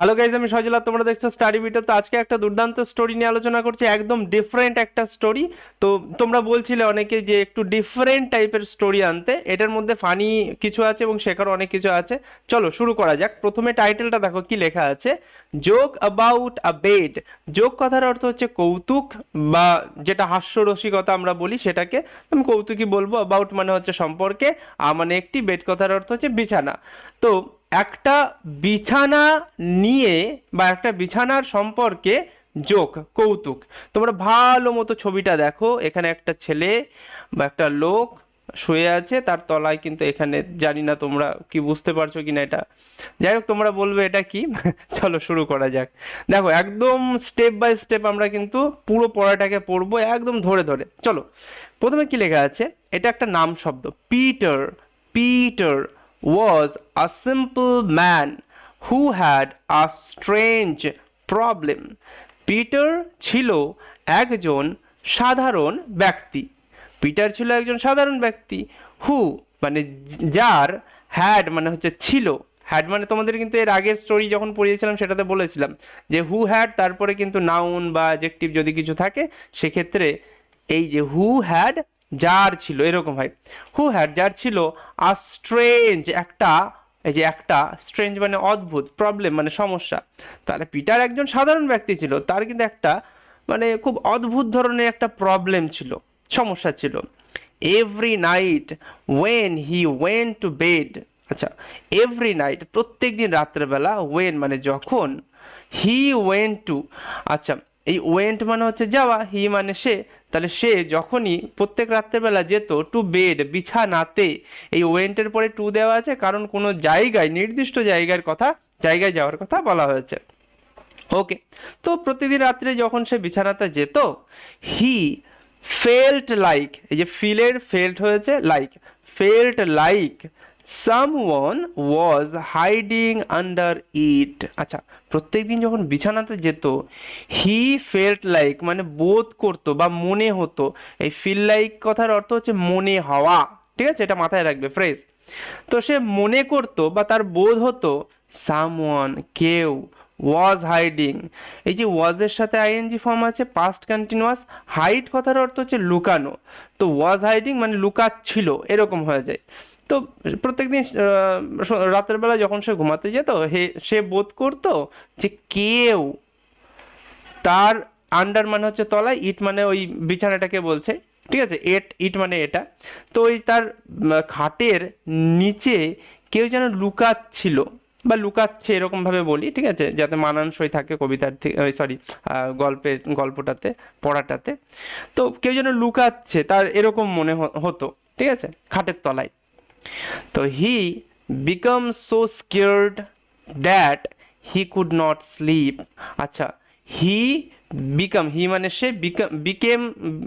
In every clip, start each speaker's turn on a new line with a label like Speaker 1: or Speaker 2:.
Speaker 1: Hello guys আমি সজলা, তোমরা দেখছ স্টাডি ভিডিও তো আজকে একটা দুর্দান্ত স্টোরি নিয়ে আলোচনা করছি, একদম ডিফারেন্ট একটা স্টোরি তো তোমরা বলছিলে অনেকে যে একটু ডিফারেন্ট টাইপের স্টোরি আনতে, এটার মধ্যে ফানি কিছু আছে এবং শেখার অনেক কিছু আছে। চলো, শুরু করা যাক। প্রথমে টাইটেলটা দেখো, কি লেখা আছে? Joke about a bed joke কথার অর্থ হচ্ছে কৌতুক বা যেটা হাস্যরসিকতা আমরা বলি সেটাকে। আমি কৌতুকই বলব অ্যাবাউট মানে হচ্ছে সম্পর্কে মানে একটি বেড কথার অর্থ হচ্ছে বিছানা। তো একটা বিছানা নিয়ে বা একটা বিছানার সম্পর্কে জোক কৌতুক। তোমরা ভালো মতো ছবিটা দেখো। এখানে একটা ছেলে বা একটা লোক শুয়ে আছে, তার তলায় কিন্তু এখানে, জানি না তোমরা কি বুঝতে পারছ কিনা এটা। যাই হোক, তোমরা বলবে এটা কি? চলো শুরু করা যাক। দেখো, একদম স্টেপ বাই স্টেপ আমরা কিন্তু পুরো পড়াটাকে পড়ব একদম ধরে ধরে। চলো, প্রথমে কি লেখা আছে? এটা একটা নাম শব্দ। Peter Peter. Was a simple man who had a strange problem. Peter ছিল একজন সাধারণ ব্যক্তি পিটার ছিল একজন সাধারণ ব্যক্তি হু মানে যার হ্যাড মানে হচ্ছে ছিল হ্যাড মানে তোমাদের কিন্তু এর আগের স্টোরি যখন পড়িয়েছিলাম সেটাতে বলেছিলাম যে হু হ্যাড তারপরে কিন্তু নাউন বা অ্যাজেক্টিভ যদি কিছু থাকে, সেক্ষেত্রে এই যে হু হ্যাড যার ছিল, এরকম হয়। হু হ্যাড যার ছিল? আ স্ট্রেঞ্জ একটা, এই যে একটা স্ট্রেঞ্জ মানে অদ্ভুত প্রবলেম মানে সমস্যা। তাহলে পিটার একজন সাধারণ ব্যক্তি ছিল, তার কিন্তু একটা মানে খুব অদ্ভুত ধরনের একটা প্রবলেম ছিল, সমস্যা ছিল। Every night when he went to bed আচ্ছা এভরি নাইট প্রত্যেক দিন রাত্রেবেলা ওয়েন মানে যখন হি ওয়েন টু আচ্ছা এই ওয়েন্ট মানে হচ্ছে যাওয়া হি মানে সে তাহলে সে যখনই প্রত্যেক রাত্রেবেলা যেত টু বেড বিছানাতে, এই ওয়েন্টের পরে টু দেওয়া আছে, কারণ কোনো জায়গায়, নির্দিষ্ট জায়গার কথা, জায়গায় যাওয়ার কথা বলা হয়েছে। ওকে তো প্রতিদিন রাত্রে যখন সে বিছানাতে যেত হি ফেল্ট লাইক এই যে ফিলের ফেল্ট হয়েছে like felt like someone was hiding under it আচ্ছা প্রত্যেকদিন যখন বিছানাতে যেত হি ফেল্ট লাইক মানে বোধ করতো বা মনে হতো। এই ফিল লাইক কথার অর্থ হচ্ছে মনে হওয়া। ঠিক আছে? এটা মাথায় রাখবে ফ্রেশ তো সে মনে করতো বা তার বোধ হতো সামওয়ান কেউ ওয়াজ হাইডিং এই যে ওয়াজের সাথে আইএনজি ফর্ম আছে পাস্ট কন্টিনিউয়াস হাইড কথার অর্থ হচ্ছে লুকানো। তো ওয়াজ হাইডিং মানে লুকাচ্ছিল, এরকম হয়ে যায়। তো প্রত্যেকদিন রাতের বেলা যখন সে ঘুমাতে যেত, হে, সে বোধ করতো যে কেউ তার আন্ডার মানে হচ্ছে তলায়, ইট মানে ওই বিছানাটাকে বলছে, ঠিক আছে? এট, ইট মানে এটা। তো ওই তার খাটের নিচে কেউ যেন লুকাচ্ছিল, বা লুকাচ্ছে এরকমভাবে বলি, ঠিক আছে? যাতে মানানসই থাকে কবিতার থেকে সরি গল্পে, গল্পটাতে, পড়াটাতে। তো কেউ যেন লুকাচ্ছে, তার এরকম মনে হতো, ঠিক আছে? খাটের তলায়। তো he became so scared that he could not sleep আচ্ছা হি বিকাম হি মানে সে বিকেম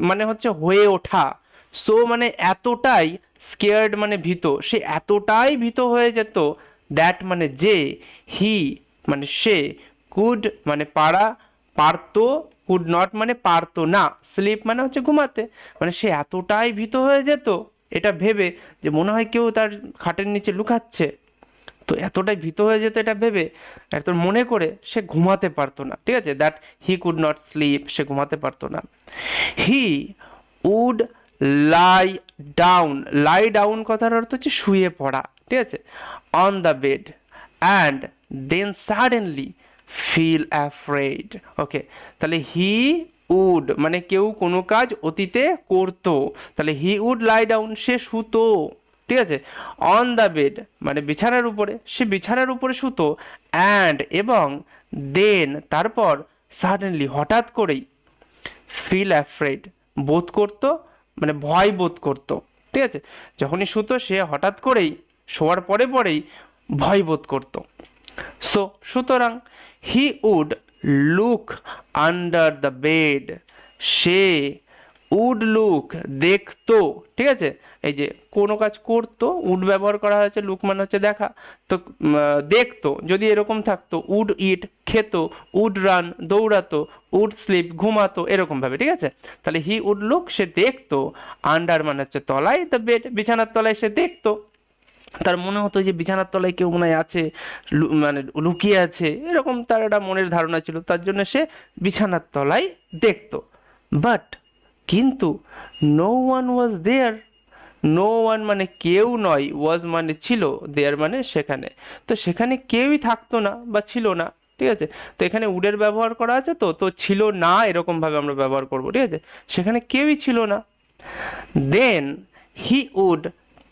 Speaker 1: মানে হচ্ছে হয়ে ওঠা। সো মানে এতটাই স্কেয়ার্ড মানে ভীত। সে এতটাই ভীত হয়ে যেত দ্যাট মানে যে হি মানে সে কুড মানে পারা, পারতো কুড নট মানে পারতো না। স্লিপ মানে হচ্ছে ঘুমাতে। মানে সে এতটাই ভীত হয়ে যেত এটা ভেবে যে মনে হয় কেউ তার খাটের নিচে লুকাচ্ছে। তো এতটাই ভীত হয়ে যেত এটা ভেবে এত মনে করে সে ঘুমাতে পারতো না। ঠিক আছে? That he could not sleep সে ঘুমাতে পারতো না। He would lie down lie down কথার অর্থ হচ্ছে শুয়ে পড়া। ঠিক আছে? On the bed and then suddenly feel afraid okay তাহলে হি উড মানে কেউ কোনো কাজ অতীতে করতো। তাহলে হি উড লাই ডাউন সে শুতো, ঠিক আছে? অন দ্য বেড মানে বিছানার উপরে, সে বিছানার উপরে শুতো। অ্যান্ড এবং দেন তারপর সাডেনলি হঠাৎ করেই ফিল অ্যাফ্রেড বোধ করতো মানে ভয় বোধ করতো, ঠিক আছে? যখনই শুতো, সে হঠাৎ করেই, শোয়ার পরে পরেই ভয় বোধ করতো। সো সুতরাং he would look under the bed say would look দেখতো। ঠিক আছে? এই যে কোনো কাজ করতো উড ব্যবহার করা হয়েছে লুক মানে হচ্ছে দেখা। তো দেখতো, যদি এরকম থাকতো উড ইট খেত উড রান দৌড়াতো উড স্লিপ ঘুমাতো এরকম ভাবে ঠিক আছে? তাহলে হি উড লুক সে দেখতো। আন্ডার মানে হচ্ছে তলায় দ্য বেড বিছানার তলায় সে দেখতো। তার মনে হতো যে বিছানার তলায় কেউ মনে আছে মানে লুকিয়ে আছে, এরকম তার একটা মনের ধারণা ছিল। তার জন্য সে বিছানার তলায় দেখতো। বাট কিন্তু no one was there no one মানে কেউ নয় ওয়াজ মানে ছিল দেয়ার মানে সেখানে। তো সেখানে কেউই থাকতো না বা ছিল না, ঠিক আছে? তো এখানে উডের ব্যবহার করা আছে তো তো ছিল না এরকমভাবে আমরা ব্যবহার করব, ঠিক আছে? সেখানে কেউই ছিল না। দেন হি উড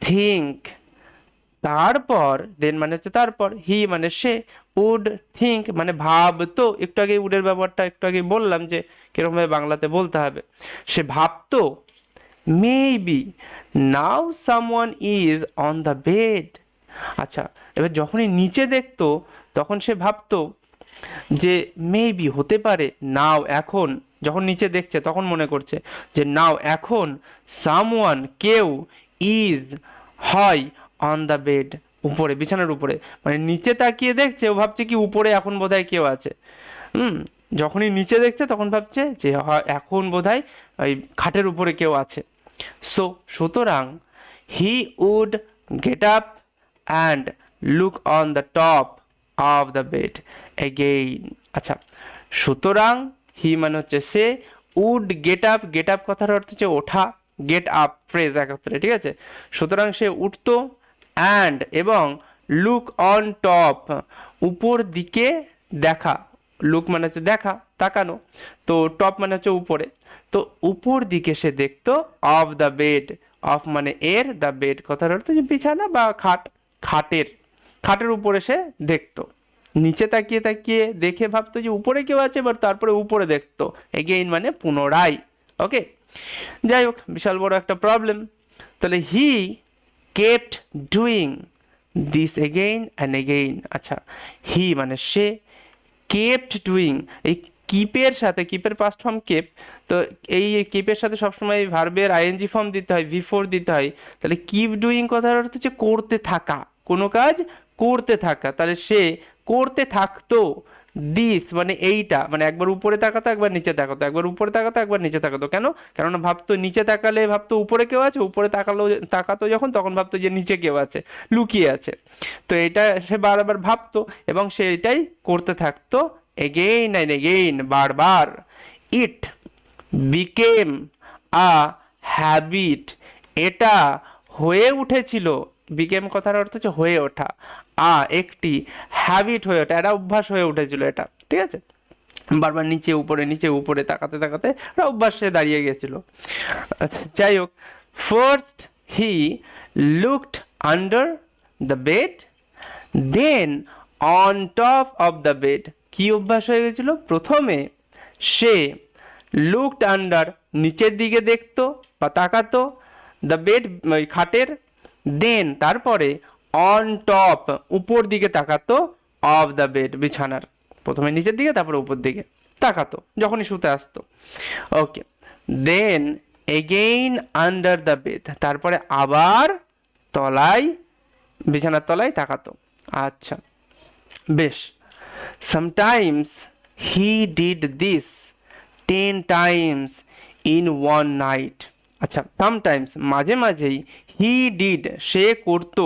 Speaker 1: থিঙ্ক তারপর দেন মানে হচ্ছে তারপর হি মানে সে উড থিঙ্ক মানে ভাবতো। একটু আগে উডের ব্যাপারটা একটু আগে বললাম যে কিরকমভাবে বাংলাতে বলতে হবে। সে ভাবতো maybe now someone is on the bed আচ্ছা এবার যখনই নিচে দেখতো, তখন সে ভাবতো যে মেবি হতে পারে নাও এখন। যখন নিচে দেখছে, তখন মনে করছে যে নাও এখন সামওয়ান কেউ ইজ হয় অন দ্য বেড উপরে, বিছানার উপরে। মানে নিচে তাকিয়ে দেখছে, ও ভাবছে কি উপরে এখন বোধহয় কেউ আছে। হুম, যখনই নিচে দেখছে, তখন ভাবছে যে হয় এখন বোধহয় ওই খাটের উপরে কেউ আছে। সো সুতরাং he would get up and look on the top of the bed again আচ্ছা সুতরাং হি মানে হচ্ছে সে would get up get up কথার অর্থ হচ্ছে ওঠা গেট আপ ফ্রেজ একত্রে, ঠিক আছে? সুতরাং সে উঠতো অ্যান্ড এবং লুক অন টপ উপর দিকে দেখা। লুক মানে হচ্ছে দেখা, তাকানো। তো টপ মানে হচ্ছে উপরে। তো উপর দিকে সে দেখতো অফ দ্য বেড অফ মানে এর দ্য বেড কথার অর্থ যে বিছানা বা খাট, খাটের। খাটের উপরে সে দেখতো। নিচে তাকিয়ে তাকিয়ে দেখে ভাবতো যে উপরে কেউ আছে বাট তারপরে উপরে দেখতো। এগেইন মানে পুনরায়। ওকে যাই হোক, বিশাল বড় একটা প্রবলেম তাহলে he kept doing this again and again আচ্ছা হি মানে সে কেপ্ট ডুইং এই কিপের সাথে কিপের পাস্ট ফর্ম কেপ তো এই কিপের সাথে সবসময় ভার্বের আইএনজি ফর্ম দিতে হয় ভি ফোর দিতে হয়। তাহলে কিপ ডুইং কথার অর্থ হচ্ছে করতে থাকা। কোনো কাজ করতে থাকা। তাহলে সে করতে থাকতো। দিস মানে এইটা মানে একবার উপরে তাকাতো, একবার নিচে তাকাতো, একবার উপরে তাকাতো, একবার নিচে তাকাতো। কেন? কেননা ভাবতো নিচে তাকালে ভাবতো উপরে কেউ আছে, উপরে তাকালো, তাকাতো যখন, তখন ভাবতো যে নিচে কেউ আছে, লুকিয়ে আছে। তো এটা সে বারবার ভাবতো এবং সে এটাই করতে থাকতো এগেইন অ্যান্ড এগেইন বারবার। ইট বিকেম আ হ্যাবিট এটা হয়ে উঠেছিল। বিকেম কথার অর্থ হচ্ছে হয়ে ওঠা। আ একটি হ্যাবিট হয়ে ওঠা এটা অভ্যাস হয়ে উঠেছিল এটা, ঠিক আছে? বারবার নিচে, উপরে নিচে, উপরে, তাকাতে তাকাতে একটা অভ্যাসে দাঁড়িয়ে গেছিল। যাই হোক first he looked under the bed then on top of the bed কি অভ্যাস হয়ে গেছিল? প্রথমে সে লুকড আন্ডার নিচের দিকে দেখতো বা তাকাতো দ্য বেড খাটের দেন তারপরে অন টপ উপর দিকে তাকাতো অফ দ্য বেড বিছানার। প্রথমে নিচের দিকে, তারপরে উপর দিকে তাকাতো, যখনই শুতে আসতো। Okay then again under the bed তারপরে আবার তলায়, বিছানার তলায় তাকাতো। আচ্ছা বেশ। Sometimes he did this ten times in one night আচ্ছা সামটাইমস মাঝে মাঝেই হি ডিড সে করতো।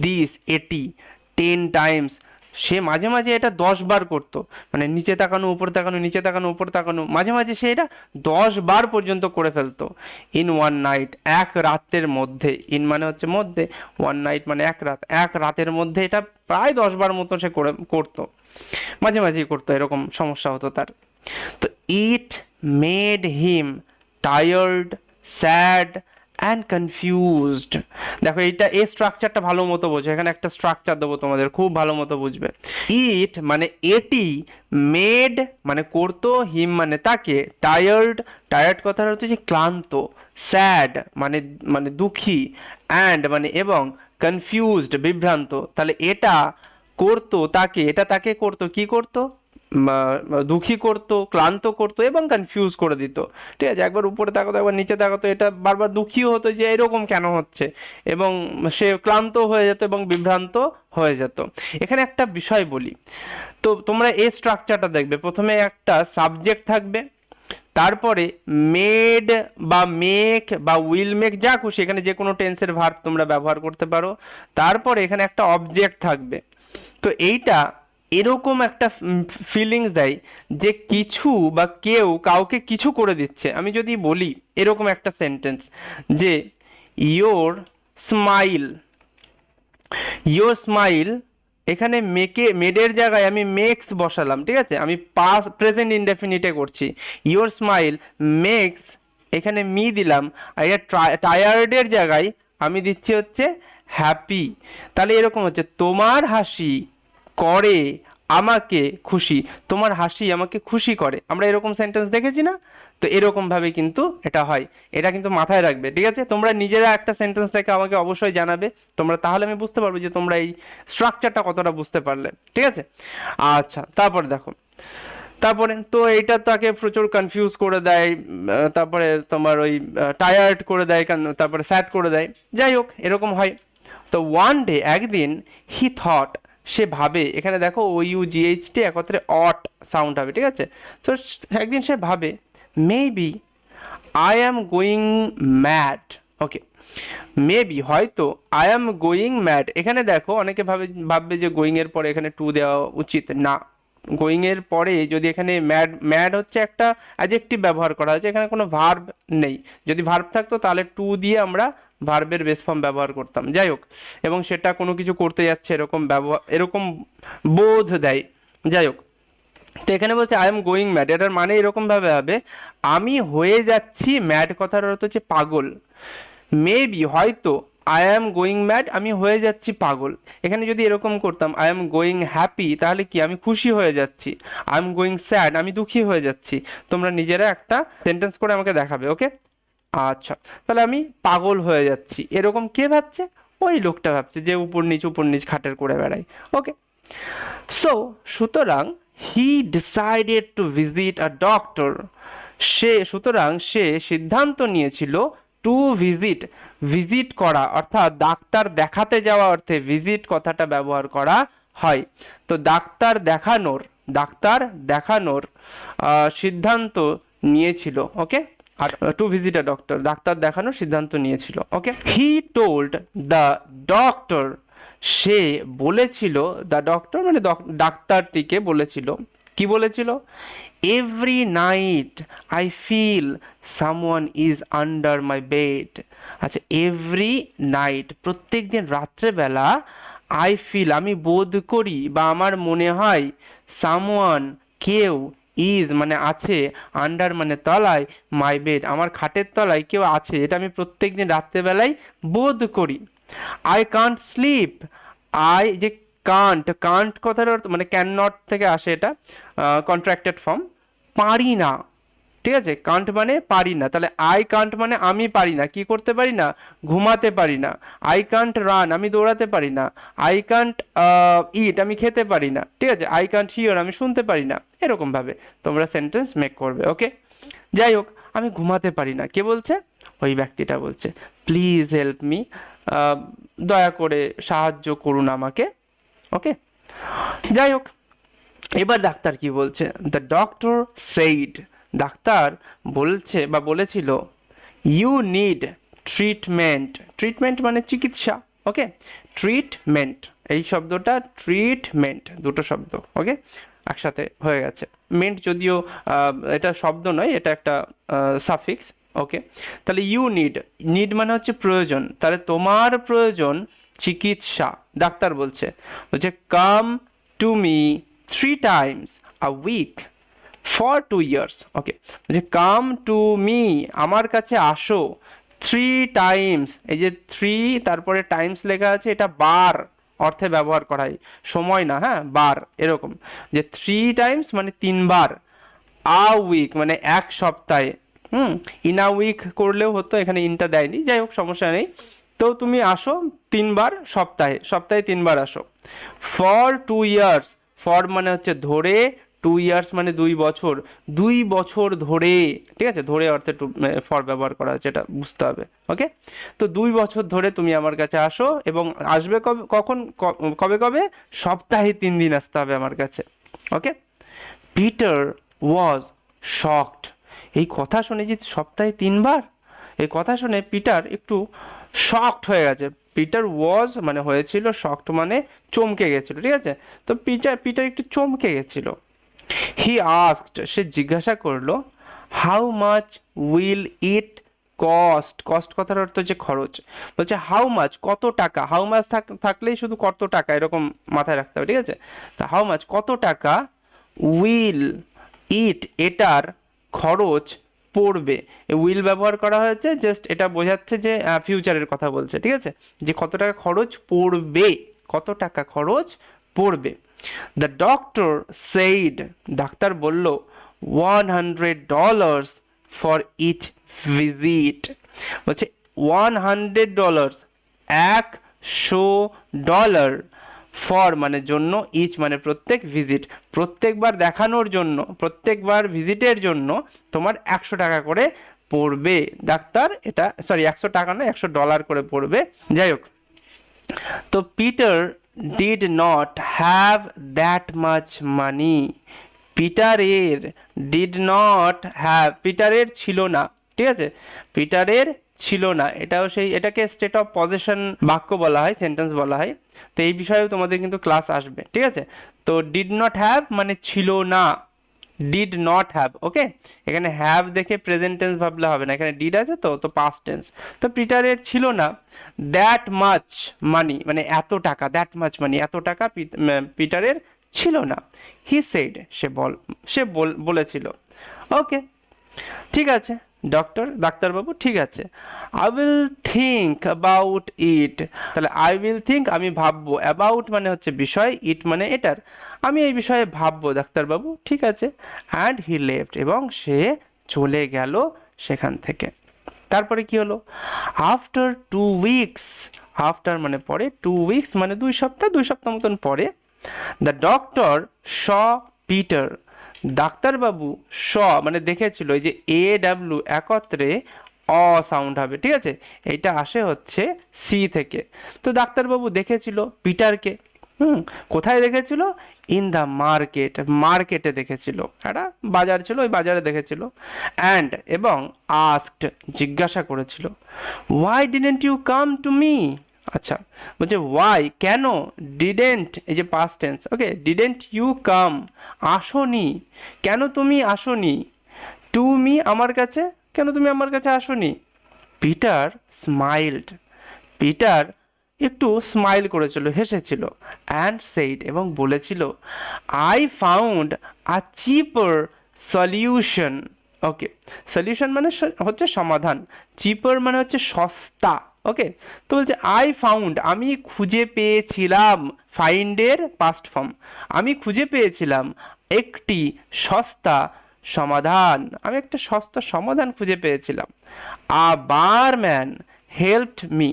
Speaker 1: দিস এটি টেন টাইমস সে মাঝে মাঝে এটা দশ বার করতো। মানে নিচে তাকানো, উপরে তাকানো, নিচে তাকানো, উপরে তাকানো। মাঝে মাঝে সে এটা দশ বার পর্যন্ত করে ফেলতো। ইন ওয়ান নাইট এক রাতের মধ্যে। ইন মানে হচ্ছে মধ্যে। ওয়ান নাইট মানে এক রাত। এক রাতের মধ্যে এটা প্রায় দশ বার মতো সে করে, করতো। মাঝে মাঝেই করতো, এরকম সমস্যা হতো তার। তো it made him tired sad and confused দেখো, এইটা, এই স্ট্রাকচারটা ভালো মতো বোঝো। এখানে একটা স্ট্রাকচার দেবো তোমাদের, খুব ভালো মতো বুঝবে। ইট মানে এটি মেড মানে করতো হিম মানে তাকে টায়ার্ড টায়ার্ড কথাটা হচ্ছে যে ক্লান্ত স্যাড মানে মানে দুঃখী অ্যান্ড মানে এবং কনফিউজড বিভ্রান্ত। তাহলে এটা করতো তাকে, এটা তাকে করতো, কি করতো? দুঃখী করতো, ক্লান্ত করতো এবং কনফিউজ করে দিত। ঠিক আছে, একবার উপরে তাকাতো, একবার নিচে তাকাতো, এটা বারবার দুঃখীও হতো যে এরকম কেন হচ্ছে? এবং সে ক্লান্ত হয়ে যেত এবং বিভ্রান্ত হয়ে যেত। এখানে একটা বিষয় বলি। তো তোমরা এই স্ট্রাকচারটা দেখবে। প্রথমে একটা সাবজেক্ট থাকবে, তারপরে মেড বা মেক বা উইল মেক যা খুশি, এখানে যে কোনো টেন্সের ভার তোমরা ব্যবহার করতে পারো। তারপরে এখানে একটা অবজেক্ট থাকবে। তো এইটা এরকম একটা ফিলিংস দেয় যে কিছু বা কেউ কাউকে কিছু করে দিচ্ছে। আমি যদি বলি এরকম একটা সেন্টেন্স যে ইয়োর স্মাইল ইয়োর স্মাইল এখানে মেকে মেডের জায়গায় আমি মেক্স বসালাম, ঠিক আছে? আমি পাস প্রেজেন্ট ইনডেফিনিটে করছি। ইয়োর স্মাইল মেক্স এখানে মি দিলাম, আর এটা টায়ার্ডের জায়গায় আমি দিচ্ছি হচ্ছে হ্যাপি তাহলে এরকম হচ্ছে, তোমার হাসি করে আমাকে খুশি, তোমার হাসি আমাকে খুশি করে। আমরা এরকম সেন্টেন্স দেখেছি না? তো এরকম ভাবে কিন্তু এটা হয়। এটা কিন্তু মাথায় রাখবে, ঠিক আছে? তোমরা নিজেরা একটা সেন্টেন্সটাকে আমাকে অবশ্যই জানাবে। তোমরা তাহলে আমি বুঝতে পারব যে তোমরা এই স্ট্রাকচারটা কতটা বুঝতে পারলে, ঠিক আছে? আচ্ছা তারপর দেখো। তারপরে তো এইটা তাকে প্রচুর কনফিউজ করে দেয় তারপরে তোমার ওই টায়ার্ড করে দেয় তারপরে স্যাড করে দেয়। যাই হোক, এরকম হয়। তো ওয়ান ডে একদিন হি থট সে ভাবে। এখানে দেখো ও ইউ জিএইচটি একত্রে অট সাউন্ড হবে, ঠিক আছে? তো একদিন সে ভাবে maybe I am going mad okay maybe হয়তো আই অ্যাম গোয়িং ম্যাড এখানে দেখো, অনেকে ভাবে, ভাববে যে গোয়িং এর পরে এখানে টু দেওয়া উচিত। না গোয়িং এর পরে যদি এখানে ম্যাড ম্যাড হচ্ছে একটা অ্যাডজেক্টিভ ব্যবহার করা হয়েছে, এখানে কোনো ভার্ব নেই। যদি ভার্ব থাকতো তাহলে টু দিয়ে আমরা ভার্বের বেস ফর্ম ব্যবহার করতাম। যাই হোক, এবং সেটা কোনো কিছু করতে যাচ্ছে এরকম ব্যবহার, এরকম বোধ দেয়। যাই হোক, তো এখানে বলছে আই এম গোয়িং ম্যাড এটার মানে এরকমভাবে হবে, আমি হয়ে যাচ্ছি ম্যাড কথার অর্থ হচ্ছে পাগল। মেবি হয়তো আই অ্যাম গোয়িং ম্যাড আমি হয়ে যাচ্ছি পাগল। এখানে যদি এরকম করতাম আই এম গোয়িং হ্যাপি তাহলে কি, আমি খুশি হয়ে যাচ্ছি আই এম গোয়িং স্যাড আমি দুঃখী হয়ে যাচ্ছি তোমরা নিজেরা একটা সেন্টেন্স করে আমাকে দেখাবে ওকে আচ্ছা তাহলে আমি পাগল হয়ে যাচ্ছি। এরকম কে ভাবছে? ওই লোকটা ভাবছে যে উপর নিচ উপর নিচ খাটের করে বেড়ায়। ওকে সো সুতরাং he decided to visit a doctor সে, সুতরাং সে সিদ্ধান্ত নিয়েছিল টু ভিজিট ভিজিট করা, অর্থাৎ ডাক্তার দেখাতে যাওয়া অর্থে ভিজিট কথাটা ব্যবহার করা হয়। তো ডাক্তার দেখানোর ডাক্তার দেখানোর সিদ্ধান্ত নিয়েছিল ওকে আর টু ভিজিট আ ডক্টর ডাক্তার দেখানোর সিদ্ধান্ত নিয়েছিল okay he told the doctor সে বলেছিল দ্য ডক্টর মানে ডক- ডাক্তারটিকে বলেছিল, কি বলেছিল? Every night I feel someone is under my bed আচ্ছা এভরি নাইট প্রত্যেক দিন রাত্রেবেলা আই ফিল আমি বোধ করি বা আমার মনে হয় সামওয়ান কেউ ইজ মানে আছে আন্ডার মানে তলায় মাই বেড আমার খাটের তলায় কেউ আছে, এটা আমি প্রত্যেক দিন রাত্রেবেলায় বোধ করি। আই কান্ট স্লিপ আই যে কান্ট কান্ট কথার মানে ক্যান নট থেকে আসে এটা কন্ট্রাক্টেড ফর্ম পারি না। ঠিক আছে? কান্ট মানে পারি না। তাহলে আই কান্ট মানে আমি পারি না। কি করতে পারি না? ঘুমাতে পারি না। আই কান্ট রান আমি দৌড়াতে পারি না। আই কান্ট ইট আমি খেতে পারি না। ঠিক আছে? আই কান্ট হিয়ার আমি শুনতে পারি না। এরকম ভাবে তোমরা সেন্টেন্স মেক করবে ওকে যাই হোক, আমি ঘুমাতে পারি না। কে বলছে? ওই ব্যক্তিটা বলছে। প্লিজ হেল্প মি দয়া করে সাহায্য করুন আমাকে ওকে যাই হোক, এবার ডাক্তার কি বলছে? দ্য ডক্টর সেইড ডাক্তার বলছে বা বলেছিল ইউ নিড ট্রিটমেন্ট ট্রিটমেন্ট মানে চিকিৎসা ওকে ট্রিটমেন্ট এই শব্দটা ট্রিটমেন্ট দুটো শব্দ ওকে একসাথে হয়ে গেছে। মেন্ট যদিও এটা শব্দ নয়, এটা একটা সাফিক্স ওকে তাহলে ইউ নিড নিড মানে হচ্ছে প্রয়োজন। তাহলে তোমার প্রয়োজন চিকিৎসা। ডাক্তার বলছে বলছে come to me three times a week for two years okay বলছে কাম টু মি আমার কাছে আসো থ্রি টাইমস এই যে থ্রি তারপরে টাইমস লেখা আছে, এটা বার অর্থে ব্যবহার করা সময় না হ্যাঁ বার, এরকম। যে থ্রি টাইমস মানে তিনবার। আ উইক মানে এক সপ্তাহে, হুম ইন আ উইক করলেও হতো, এখানে ইনটা দেয়নি, যাই হোক, সমস্যা নেই। তো তুমি আসো তিনবার সপ্তাহে সপ্তাহে তিনবার আসো। ফর টু ইয়ার্স ফর মানে হচ্ছে ধরে টু ইয়ার্স মানে দুই বছর দুই বছর ধরে, ঠিক আছে? ধরে অর্থে টু ফর ব্যবহার করা হচ্ছে, এটা বুঝতে হবে ওকে তো দুই বছর ধরে তুমি আমার কাছে আসো এবং আসবে কবে, কখন? কবে কবে? সপ্তাহে তিন দিন আসতে হবে আমার কাছে ওকে পিটার ওয়াজ শকড এই কথা শুনে যে সপ্তাহে তিনবার? এই কথা শুনে পিটার একটু শকড হয়ে গেছে। পিটার ওয়াজ মানে হয়েছিল শকড মানে চমকে গেছিল, ঠিক আছে? তো পিটার পিটার একটু চমকে গেছিল। হি আস্কড সে জিজ্ঞাসা করল how much will it cost cost কথার অর্থ হচ্ছে খরচ। বলছে হাউ মাচ কত টাকা? হাউ মাচ থাকলেই শুধু কত টাকা? এরকম মাথায় রাখতে হবে, ঠিক আছে? তা হাউ মাচ কত টাকা উইল ইট এটার খরচ পড়বে। উইল ব্যবহার করা হয়েছে জাস্ট এটা বোঝাচ্ছে যে ফিউচারের কথা বলছে, ঠিক আছে? যে কত টাকা খরচ পড়বে, কত টাকা খরচ পড়বে। দ্য ডক্টর সেইড ডাক্তার বলল one hundred dollars for each visit বলছে ওয়ান হান্ড্রেড ডলার্স একশো ডলার ফর মানে জন্য ইচ মানে প্রত্যেক ভিজিট প্রত্যেকবার দেখানোর জন্য, প্রত্যেকবার ভিজিটের জন্য তোমার একশো টাকা করে পড়বে। ডাক্তার এটা সরি একশো টাকা না, একশো ডলার করে পড়বে। যাই হোক। তো Peter did not have that much money পিটারের did not have পিটারের ছিল না, ঠিক আছে? পিটারের ছিল না, এটাও সেই, এটাকে স্টেট অফ পজিশন বাক্য বলা হয় সেন্টেন্স বলা হয়। তো এই বিষয়েও তোমাদের কিন্তু ক্লাস আসবে, ঠিক আছে? তো ডিড নট হ্যাভ মানে ছিল না। ডিড নট হ্যাভ ওকে এখানে হ্যাভ দেখে প্রেজেন্ট টেন্স ভাবলে হবে না। এখানে ডিড আছে তো তো পাস্ট টেন্স তো পিটারের ছিল না। দ্যাট মাচ মানি মানে এত টাকা দ্যাট মাচ মানি এত টাকা পিটারের ছিল না। হি সেড সে বল, সে বলেছিল। ওকে ঠিক আছে। ডক্টর ডাক্তারবাবু, ঠিক আছে। I will think about it তাহলে আই উইল থিঙ্ক আমি ভাববো। অ্যাবাউট মানে হচ্ছে বিষয় ইট মানে এটার। আমি এই বিষয়ে ভাববো, ডাক্তারবাবু। ঠিক আছে। অ্যান্ড হি লেফট এবং সে চলে গেল সেখান থেকে। তারপরে কি হলো? আফটার টু উইকস আফটার মানে পরে টু উইকস মানে দুই সপ্তাহ দুই সপ্তাহ মতন পরে দ্য ডক্টর শ পিটার ডাক্তারবাবু স মানে দেখেছিল এই যে এ ডাব্লু একত্রে অ সাউন্ড হবে, ঠিক আছে? এটা আসে হচ্ছে সি থেকে। তো ডাক্তারবাবু দেখেছিল পিটারকে হুম, কোথায় দেখেছিল? ইন দ্য মার্কেট মার্কেটে দেখেছিল। একটা বাজার ছিল, ওই বাজারে দেখেছিল। অ্যান্ড এবং আস্কড জিজ্ঞাসা করেছিল। Why didn't you come to me আচ্ছা বলছে ওয়াই কেন? ডিডেন্ট এই যে past tense okay didn't you come আসনি। কেন তুমি আসনি? টু মি আমার কাছে? কেন তুমি আমার কাছে আসনি? পিটার স্মাইল্ড পিটার একটু স্মাইল করেছিল, হেসেছিল অ্যান্ড সেইড এবং বলেছিল I found a cheaper solution okay solution মানে হচ্ছে সমাধান চিপার মানে হচ্ছে সস্তা ওকে তো বলছে আই ফাউন্ড আমি খুঁজে পেয়েছিলাম ফাইন্ডের পাস্ট ফর্ম আমি খুঁজে পেয়েছিলাম একটি সস্তা সমাধান, আমি একটা সস্তা সমাধান খুঁজে পেয়েছিলাম। আ বারম্যান হেল্পড মি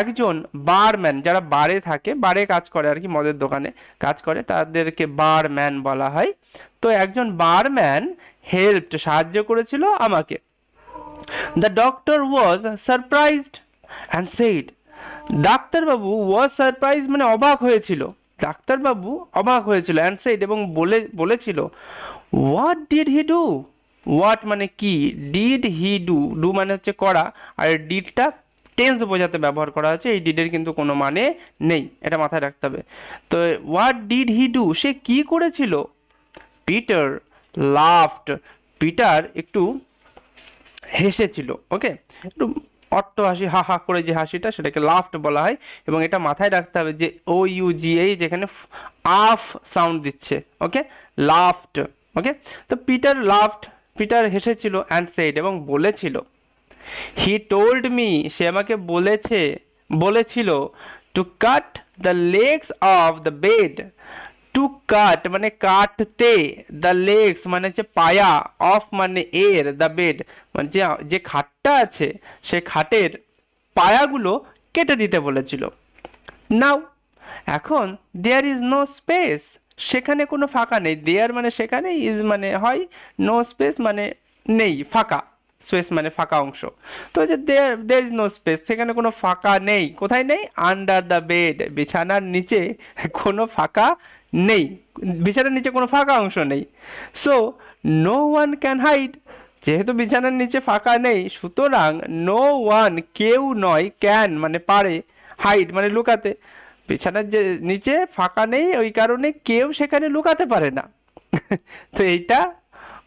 Speaker 1: একজন বারম্যান যারা বারে থাকে, বারে কাজ করে আর কি, মদের দোকানে কাজ করে, তাদেরকে বারম্যান বলা হয়। তো একজন বারম্যান হেল্প সাহায্য করেছিল আমাকে। The doctor was surprised and said ডাক্তারবাবু ওয়াজ সারপ্রাইজ মানে অবাক হয়েছিল। ডাক্তারবাবু অবাক হয়েছিল অ্যান্ড সেইড এবং বলে, বলেছিল what did he do what মানে কি? ডিড হি ডু ডু মানে হচ্ছে করা। আর ডিডটা টেন্স বোঝাতে ব্যবহার করা হয়েছে এই ডিডের কিন্তু কোনো মানে নেই, এটা মাথায় রাখতে হবে। তো হোয়াট ডিড হি ডু সে কি করেছিল? পিটার লাফট পিটার একটু হেসেছিল ওকে একটু অট্ট হাসি, হা হা করে যে হাসিটা সেটাকে লাফট বলা হয়, এবং এটা মাথায় রাখতে হবে যে ও ইউ জি এই যেখানে আফ সাউন্ড দিচ্ছে ওকে লাফট ওকে তো পিটার লাফট পিটার হেসেছিল অ্যান্ড সেইড এবং বলেছিল। হি টোল্ড মি সে আমাকে বলেছে, বলেছিল to cut the legs of the bed to cut মানে কাটতে দ্য লেগস মানে হচ্ছে পায়া অফ মানে এর দ্য বেড মানে যে যে খাটটা আছে, সে খাটের পায়াগুলো কেটে দিতে বলেছিল। নাও এখন দেয়ার ইজ নো স্পেস সেখানে কোনো ফাঁকা নেই। দেয়ার মানে সেখানে ইজ মানে হয় নো স্পেস মানে নেই, ফাঁকা। স্পেস মানে ফাঁকা অংশ। তো যে দেয়ার ইজ নো স্পেস সেখানে কোনো ফাঁকা নেই। কোথায় নেই? আন্ডার দ্য বেড বিছানার নিচে কোনো ফাঁকা নেই। বিছানার নিচে কোনো ফাঁকা অংশ নেই। So no one can hide যেহেতু বিছানার নিচে ফাঁকা নেই, সুতরাং নো ওয়ান কেউ নয় ক্যান মানে পারে হাইড মানে লুকাতে। বিছানার যে নিচে ফাঁকা নেই, ওই কারণে কেউ সেখানে লুকাতে পারে না। তো এইটা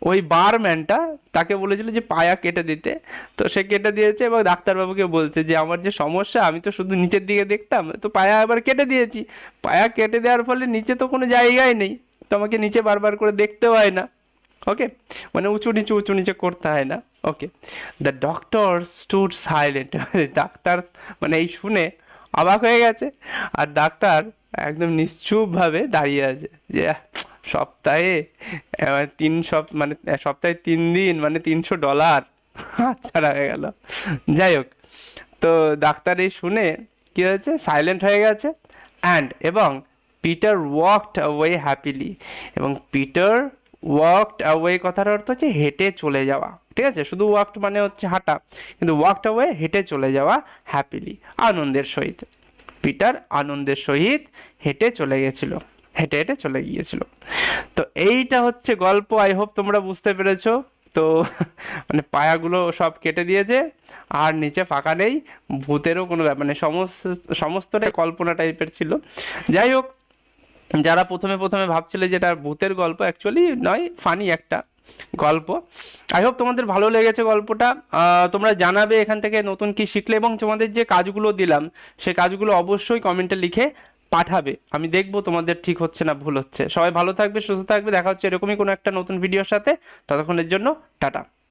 Speaker 1: ওই বারম্যানটা তাকে বলেছিল যে পায়া কেটে দিতে। তো সে কেটে দিয়েছে এবং ডাক্তারবাবুকে বলছে যে, আমার যে সমস্যা, আমি তো শুধু নিচের দিকে দেখতাম, তো পায়া আবার কেটে দিয়েছি। পায়া কেটে দেওয়ার ফলে নিচে তো কোনো জায়গায় নেই। তো আমাকে নিচে বারবার করে দেখতেও হয় না। ওকে? মানে উঁচু নিচু, উঁচু নিচে করতে হয় না। Okay? The doctor stood silent doctor মানে এই শুনে অবাক হয়ে গেছে। আর ডাক্তার একদম নিশ্চুপভাবে দাঁড়িয়ে আছে। যে সপ্তাহে তিন সপ মানে সপ্তাহে তিন দিন মানে তিনশো ডলার ছাড়া হয়ে গেল। যাই হোক, তো ডাক্তার এই শুনে কী হয়েছে? সাইলেন্ট হয়ে গেছে। অ্যান্ড এবং পিটার ওয়াকড অ্যাওয়ে হ্যাপিলি এবং পিটার ওয়াকড অ্যাওয়ে কথার অর্থ হচ্ছে হেঁটে চলে যাওয়া। ঠিক আছে? শুধু ওয়াকড মানে হচ্ছে হাঁটা। কিন্তু ওয়াকড অ্যাওয়ে হেঁটে চলে যাওয়া হ্যাপিলি আনন্দের সহিত। পিটার আনন্দের সহিত হেঁটে চলে গেছিল। হেঁটে হেঁটে চলে গিয়েছিল। তো এইটা হচ্ছে গল্প আই হোপ তোমরা বুঝতে পেরেছ। তো মানে পায়াগুলো সব কেটে দিয়েছে, আর নিচে ফাঁকা নেই। ভূতেরও কোনো ব্যাপার নেই, সমস্ত, সমস্তটাই কল্পনা টাইপের ছিল। যাই হোক, যারা প্রথমে প্রথমে ভাবছিলে যেটা ভূতের গল্প অ্যাকচুয়ালি নয় ফানি একটা গল্প। আই হোপ তোমাদের ভালো লেগেছে গল্পটা। তোমরা জানাবে এখান থেকে নতুন কি শিখলে, এবং তোমাদের যে কাজগুলো দিলাম, সে কাজগুলো অবশ্যই কমেন্টে লিখে পাঠাবে। আমি দেখব তোমাদের ঠিক হচ্ছে না ভুল হচ্ছে। সবাই ভালো থাকবে, সুস্থ থাকবে। দেখা হচ্ছে এরকমই কোনো একটা নতুন ভিডিওর সাথে। ততক্ষণের জন্য টাটা।